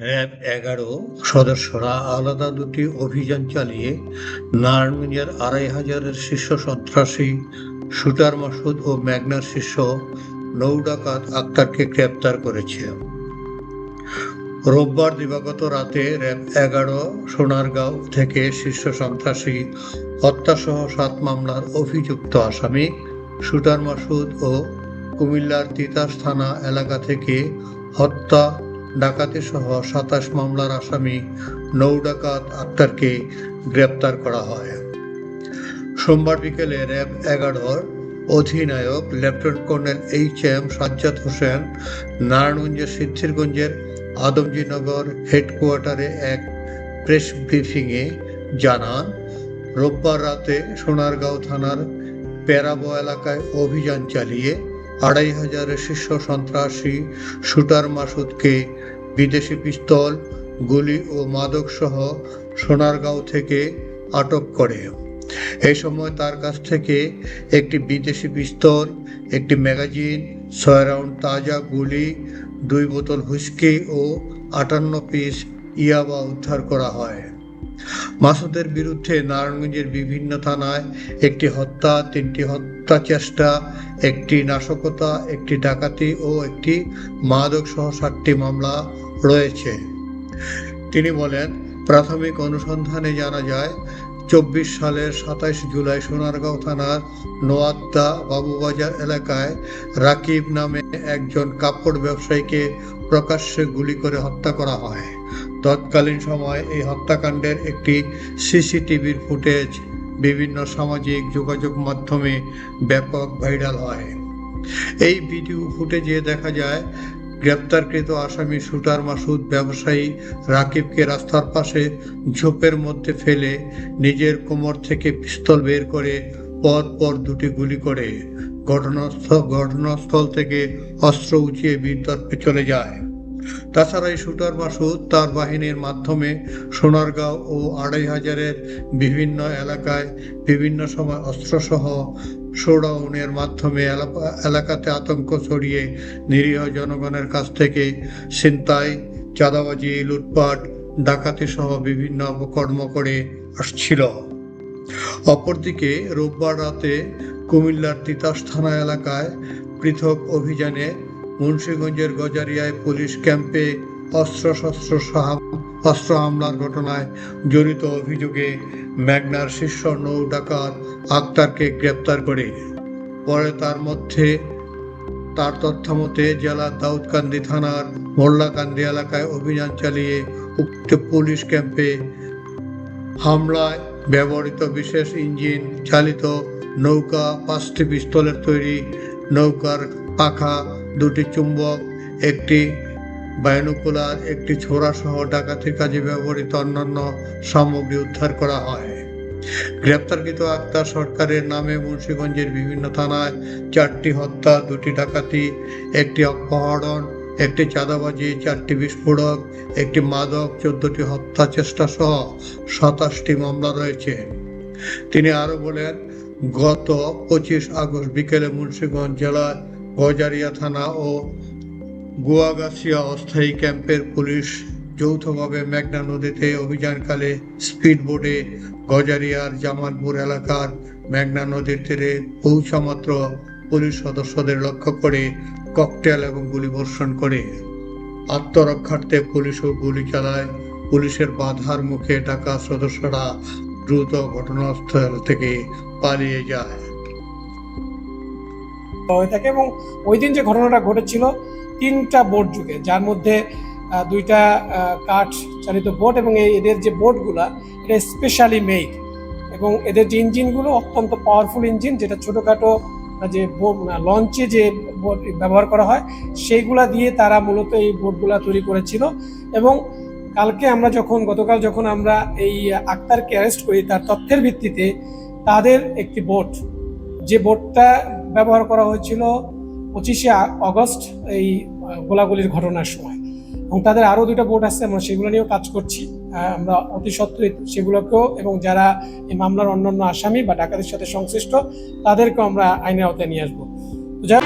RAB এগারো সদস্যরা আলাদা দুটি অভিযান চালিয়ে নারায়ণগঞ্জের আড়াই হাজারের শীর্ষ সন্ত্রাসী শুটার মাসুদ ও ম্যাগনার শীর্ষ নৌ ডাকাত আক্তারকে গ্রেপ্তার করেছে। রোববার দিবাগত রাতে র্যাব এগারো সোনারগাঁও থেকে শীর্ষ সন্ত্রাসী হত্যাসহ সাত মামলার অভিযুক্ত আসামি শুটার মাসুদ ও কুমিল্লার তিতাস থানা এলাকা থেকে হত্যা ডাকাতি সহ সাতাশ মামলার আসামি নৌ ডাকাত আক্তারকে গ্রেপ্তার করা হয়। সোমবার বিকেলে র্যাব এগারোর অধিনায়ক lieutenant colonel H M Sajjad Hossain নারায়ণগঞ্জের সিদ্ধিরগঞ্জের আদমজীনগর হেডকোয়ার্টারে এক প্রেস ব্রিফিংয়ে জানান, রোববার রাতে সোনারগাঁও থানার প্যারাবো এলাকায় অভিযান চালিয়ে আড়াই হাজারের শীর্ষ সন্ত্রাসী শুটার মাসুদকে বিদেশি পিস্তল, গুলি ও মাদক সহ সোনারগাঁও থেকে আটক করে। এই সময় তার কাছ থেকে একটি বিদেশি পিস্তল, একটি ম্যাগাজিন, ছয় রাউন্ড তাজা গুলি, দুই বোতল হুইস্কি ও আটান্ন পিস ইয়াবা উদ্ধার করা হয়। মাসুদের বিরুদ্ধে নারায়ণগঞ্জের বিভিন্ন থানায় একটি হত্যা, তিনটি হত্যা চেষ্টা, একটি নাশকতা, একটি ডাকাতি ও একটি মাদক সহ সাতটি মামলা রয়েছে। তিনি বলেন, প্রাথমিক অনুসন্ধানে জানা যায়, চব্বিশ সালের সাতাইশ জুলাই সোনারগাঁও থানার নোয়াদ্দা বাবুবাজার এলাকায় রাকিব নামে একজন কাপড় ব্যবসায়ীকে প্রকাশ্যে গুলি করে হত্যা করা হয়। তৎকালীন সময় এই হত্যাকাণ্ডের একটি সিসিটিভির ফুটেজ বিভিন্ন সামাজিক যোগাযোগ মাধ্যমে ব্যাপক ভাইরাল হয়। এই ভিডিও ফুটেজে দেখা যায়, গ্রেপ্তারকৃত আসামি শুটার মাসুদ ব্যবসায়ী রাকিবকে রাস্তার পাশে ঝোপের মধ্যে ফেলে নিজের কোমর থেকে পিস্তল বের করে পর পর দুটি গুলি করে। ঘটনাস্থল ঘটনাস্থল থেকে অস্ত্র উঁচিয়ে বিতর্কে চলে যায়। তাছাড়া এই শুটার মাসুদ তার বাহিনীর মাধ্যমে সোনারগাঁও ও আড়াই হাজারের বিভিন্ন এলাকায় বিভিন্ন সময় অস্ত্রসহ শোডাউনের মাধ্যমে এলাকা- এলাকাতে আতঙ্ক ছড়িয়ে নিরীহ জনগণের কাছ থেকে ছিনতাই, চাঁদাবাজি, লুটপাট ডাকাতি সহ বিভিন্ন অপকর্ম করে আসছিল। অপরদিকে রোববার রাতে কুমিল্লার তিতাস থানা এলাকায় পৃথক অভিযানে মুন্সীগঞ্জের গজারিয়ায় পুলিশ ক্যাম্পে অস্ত্রশস্ত্র অস্ত্র হামলার ঘটনায় জড়িত অভিযোগে ম্যাগনার শীর্ষ নৌ ডাকাত আক্তারকে গ্রেপ্তার করে। পরে তার মধ্যে তার তথ্যমতে জেলার দাউদকান্দি থানার মোল্লাকান্দি এলাকায় অভিযান চালিয়ে উক্ত পুলিশ ক্যাম্পে হামলায় ব্যবহৃত বিশেষ ইঞ্জিন চালিত নৌকা, পাঁচটি পিস্তলের তৈরি নৌকার পাখা দুটি চুম্বক, একটি বায়নুকুলার একটি ছোড়া সহ ডাকাতির কাজে ব্যবহৃত অন্যান্য সামগ্রী উদ্ধার করা হয়। গ্রেপ্তারকৃত আক্তার সরকারের নামে মুন্সীগঞ্জের বিভিন্ন থানায় চারটি হত্যা, দুটি ডাকাতি, একটি অপহরণ, একটি চাঁদাবাজি, চারটি বিস্ফোরক, একটি মাদক, চোদ্দটি হত্যা চেষ্টা সহ সাতাশটি মামলা রয়েছে। তিনি আরও বলেন, গত পঁচিশ আগস্ট বিকেলে মুন্সিগঞ্জ জেলার গজারিয়া থানা ও গুয়াগাছিয়া অস্থায়ী ক্যাম্পের পুলিশ যৌথভাবে মেঘনা নদীতে অভিযানকালে স্পিডবোটে গজারিয়ার জামালপুর এলাকার মেঘনা নদীর তীরে পৌঁছামাত্র পুলিশ সদস্যদের লক্ষ্য করে ককটেল এবং গুলিবর্ষণ করে। আত্মরক্ষার্থে পুলিশও গুলি চালায়। পুলিশের বাধার মুখে ডাকা সদস্যরা দ্রুত ঘটনাস্থল থেকে পালিয়ে যায়। হয়ে থাকে এবং ওই দিন যে ঘটনাটা ঘটেছিল তিনটা বোট যুগে, যার মধ্যে দুইটা কাঠ চালিত বোট এবং এদের যে বোটগুলা, এটা স্পেশালি মেড এবং এদের যে ইঞ্জিনগুলো অত্যন্ত পাওয়ারফুল ইঞ্জিন, যেটা ছোটোখাটো যে লঞ্চে যে বোট ব্যবহার করা হয়, সেইগুলা দিয়ে তারা মূলত এই বোটগুলা তৈরি করেছিল এবং কালকে আমরা যখন, গতকাল যখন আমরা এই আক্তারকে অ্যারেস্ট করি, তার তথ্যের ভিত্তিতে তাদের একটি বোট, যে বোটটা ব্যবহার করা হয়েছিল পঁচিশে আগস্ট এই গোলাগুলির ঘটনার সময়। এবং তাদের আরও দুটো বোর্ড আছে, আমরা সেগুলো নিয়েও কাজ করছি। আমরা অতি সত্ত্বই সেগুলোকেও এবং যারা এই মামলার অন্যান্য আসামি বা ডাকাতের সাথে সংশ্লিষ্ট, তাদেরকেও আমরা আইনের আওতায় নিয়ে আসব। যাই